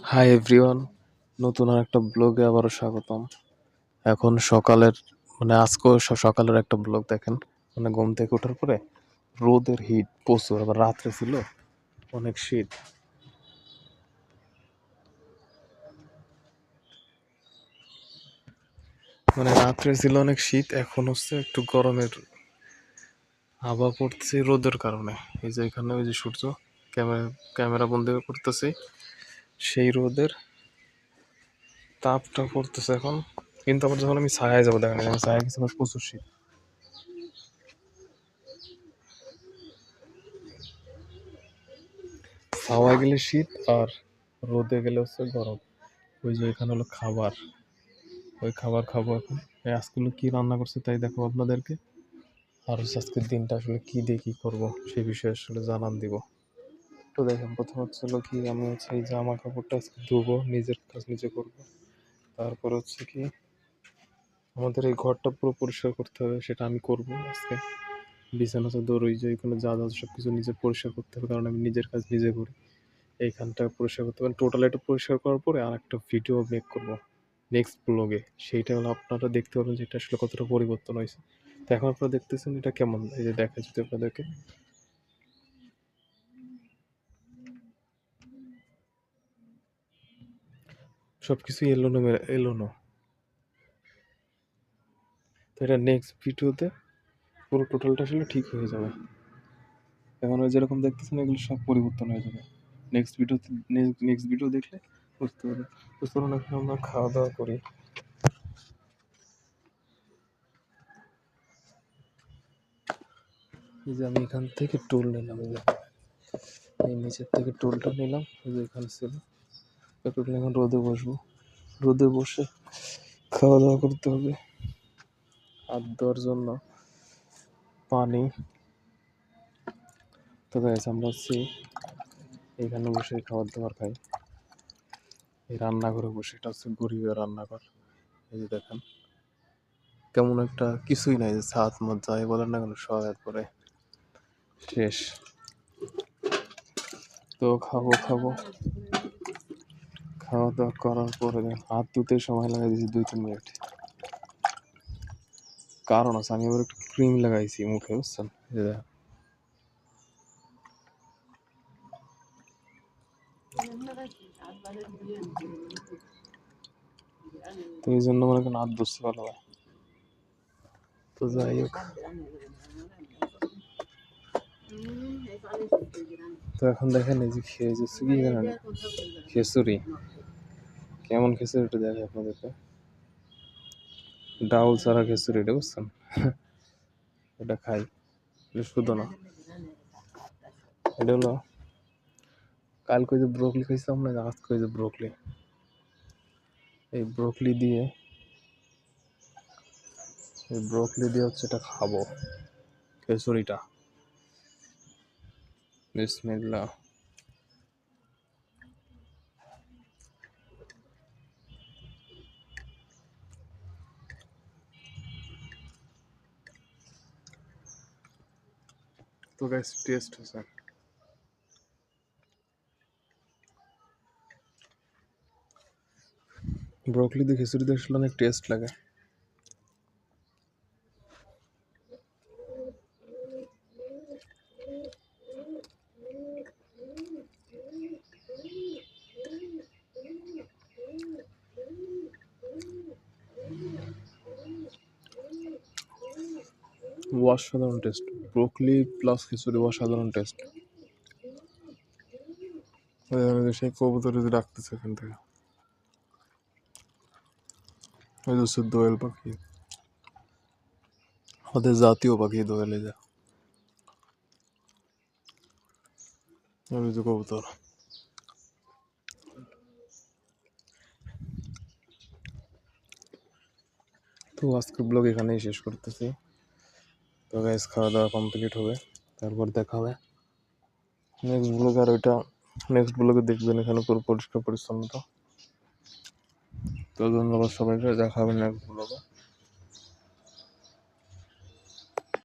Hi everyone নতুন আর একটা ব্লগে আবারও স্বাগতম। এখন সকালের মানে আজকেও সকালের একটা ব্লগ দেখেন। মানে ঘুম থেকে ওঠার পরে রোদের হিট প্রচুর, আবার রাত্রে ছিল অনেক শীত মানে রাত্রে ছিল অনেক শীত এখন হচ্ছে একটু গরমের হাওয়া পড়তেছে রোদের কারণে। এই যে এখানে ওই যে সূর্য ক্যামেরা ক্যামেরা বন্দি করতেছে। সেই রোদের তাপটা পড়তেছে এখন। কিন্তু আবার যখন আমি ছায়ায় যাব, দেখেন ছায়া গেছি, আমার প্রচুর শীত। ছাওয়ায় গেলে শীত আর রোদে গেলে হচ্ছে গরম। ওই যে এখানে হলো খাবার। ওই খাবার খাব এখন। এই আজগুলো কি রান্না করছে তাই দেখো আপনাদেরকে। আর আজকের দিনটা আসলে কি দিয়ে কি করব সেই বিষয়ে আসলে জানান দিব। তো দেখেন, প্রথম হচ্ছে হলো কি, আমি হচ্ছে এই জামা কাপড়টা ধুবো, নিজের কাজ নিজে করব। তারপর হচ্ছে কি, আমাদের এই ঘরটা পুরো পরিষ্কার করতে হবে, সেটা আমি করব আজকে। বিছানা, চাদর, ওই যে এখানে যা যা সব কিছু নিজে পরিষ্কার করতে হবে, কারণ আমি নিজের কাজ নিজে করি। এইখানটা পরিষ্কার করতে হবে। টোটাল এটা পরিষ্কার করার পরে আর একটা ভিডিও মেক করব নেক্সট ব্লগে সেইটা হলো আপনারা দেখতে পারবেন যে এটা আসলে কতটা পরিবর্তন হয়েছে। তো এখন আপনারা দেখতেছেন এটা কেমন? এই যে দেখা যদি আপনাদেরকে। সব কিছু এলোনো এলোনো তো এটা নেক্সট ভিডিওতে পুরো টোটালটা আসলে ঠিক হয়ে যাবে। এখন যেরকম দেখতেছেন, এগুলো সব পরিবর্তন হয়ে যাবে। নেক্সট ভিডিওতে নেক্সট ভিডিও দেখলে বুঝতে পারবে তো চলুন এখন আমরা খাওয়া দাওয়া করি। এই যে আমি এখান থেকে টোল নিলাম, এই নিচের থেকে টোলটা নিলাম, এই যে এখানে ছিল টুল এখন রোদে বসবো। রোদে বসে খাওয়া দাওয়া করতে হবে। হাত দেওয়ার জন্য পানি। তো আমরা হচ্ছে এখানে বসে খাবার দাবার খাই। এই রান্নাঘরে বসে, এটা হচ্ছে গরিবের রান্নাঘর। এই যে দেখেন, কেমন একটা কিছুই নাই যে ছাদ মত যাই বলেন না কেন, সব একবারে শেষ। তো খাব খাব। খাওয়া দাওয়া করার পরে হাত ধুতে সময় লাগাই দিয়েছি দুই, তিন মিনিট। কারণ আছে, আমি আবার একটু ক্রিম লাগাইছি মুখে, বুঝছেন? তো এই জন্য মনে করেন হাত ধরতে ভালো হয় তো যাই হোক। তো এখন দেখেন এই যে খেয়ে যাচ্ছে কি জানেন? খিচুড়ি কেমন খিচুড়িটা দেখে আপনাদেরকে। ডাউল ছাড়া খিচুড়িটা বুঝছেন? এটা খাই। শুধু না। এটা হলো, কাল কই যে ব্রোকলি খাইছিলাম না আজকে কই যে ব্রোকলি। এই ব্রোকলি দিয়ে, এই ব্রোকলি দিয়ে হচ্ছে এটা খাব খিচুড়িটা বিসমিল্লাহ। তো গাইস টেস্ট হয়েছে ব্রোকলি দিয়ে খিচুড়ি দিয়ে আসলে অনেক টেস্ট অসাধারণ টেস্ট ব্রোকলি প্লাস খিচুড়ি অসাধারণ টেস্ট সেই কবুতর যদি রাখতেছে এখান থেকে। ওই হচ্ছে দোয়েল পাখি। আমাদের জাতীয় পাখি দোয়েল যে। কবুতর। তো আজকে ব্লগ এখানেই শেষ করতেছি। তো গ্যাস খাওয়া দাওয়া কমপ্লিট হবে। তারপর দেখা হবে। নেক্সট ব্লগে আর ওইটা নেক্সট ব্লগে দেখবেন এখানে পুরো পরিষ্কার পরিচ্ছন্নতা তো ধন্যবাদ সবাইকে, দেখা হবে নেক্সট ব্লগে